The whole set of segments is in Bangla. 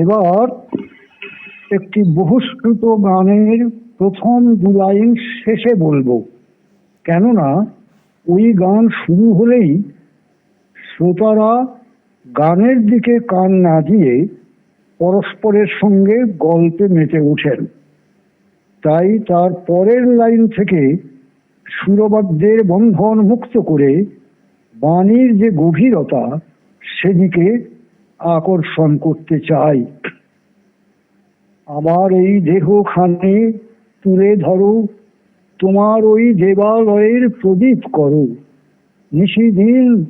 এবার একটি বহুশ্রুত গানের প্রথম দু লাইন শেষে বলব। কেননা ওই গান শুরু হলেই শ্রোতারা গানের দিকে কান না দিয়ে পরস্পরের সঙ্গে গল্পে মেতে ওঠেন। তাই তার পরের লাইন থেকে সুরবাদ্যের বন্ধন মুক্ত করে বাণীর যে গভীরতা সেদিকে আকর্ষণ করতে চাই। আমার এই দেহখানে তুলে ধরো। তোমার ওই দেবালয়ের প্রদীপ করো। নিশিদিন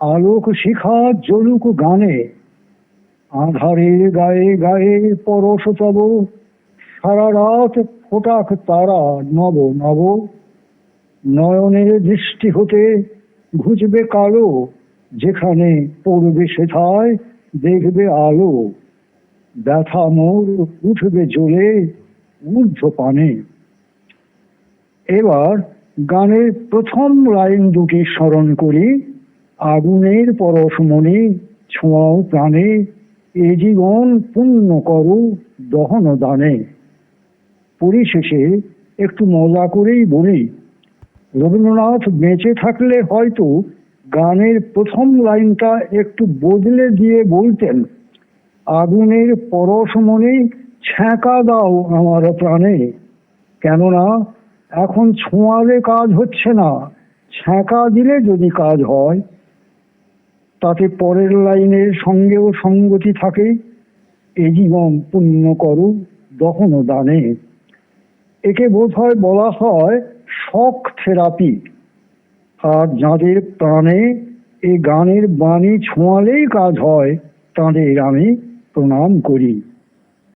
আলোক শিখা জলুক গানে। আধারের গায়ে গায়ে পরশ তব। সারা রাত ফোটাক তারা নব নব। নয়নের দৃষ্টি হতে ঘুচবে কালো, যেখানে পড়বে সেথায় দেখবে আলো, ব্যথা মোর, উঠবে জ্বলে ঊর্ধ্ব পানে। এবার গানের প্রথম লাইন দুটি স্মরণ করি, আগুনের পরশমণি ছোঁয়াও প্রাণে, এ জীবন পূর্ণ করো দহন দানে। পরিশেষে একটু মজা করেই বলি, রবীন্দ্রনাথ বেঁচে থাকলে হয়তো গানের প্রথম লাইনটা একটু বদলে দিয়ে বলতেন, আগুনের পরশ মনে ছ্যাঁকা দাও আমার প্রাণে, কেননা এখন ছোঁয়ালে কাজ হচ্ছে না, ছ্যাঁকা দিলে যদি কাজ হয়, তাতে পরের লাইনের সঙ্গেও সঙ্গতি থাকে, এ জীবন পুণ্য করু দহন দানে একে বোধ হয় বলা হয় শখ থেরাপি। আর যাদের প্রাণে এই গানের বাণী ছোঁয়ালেই কাজ হয় তাঁদের আমি প্রণাম করি।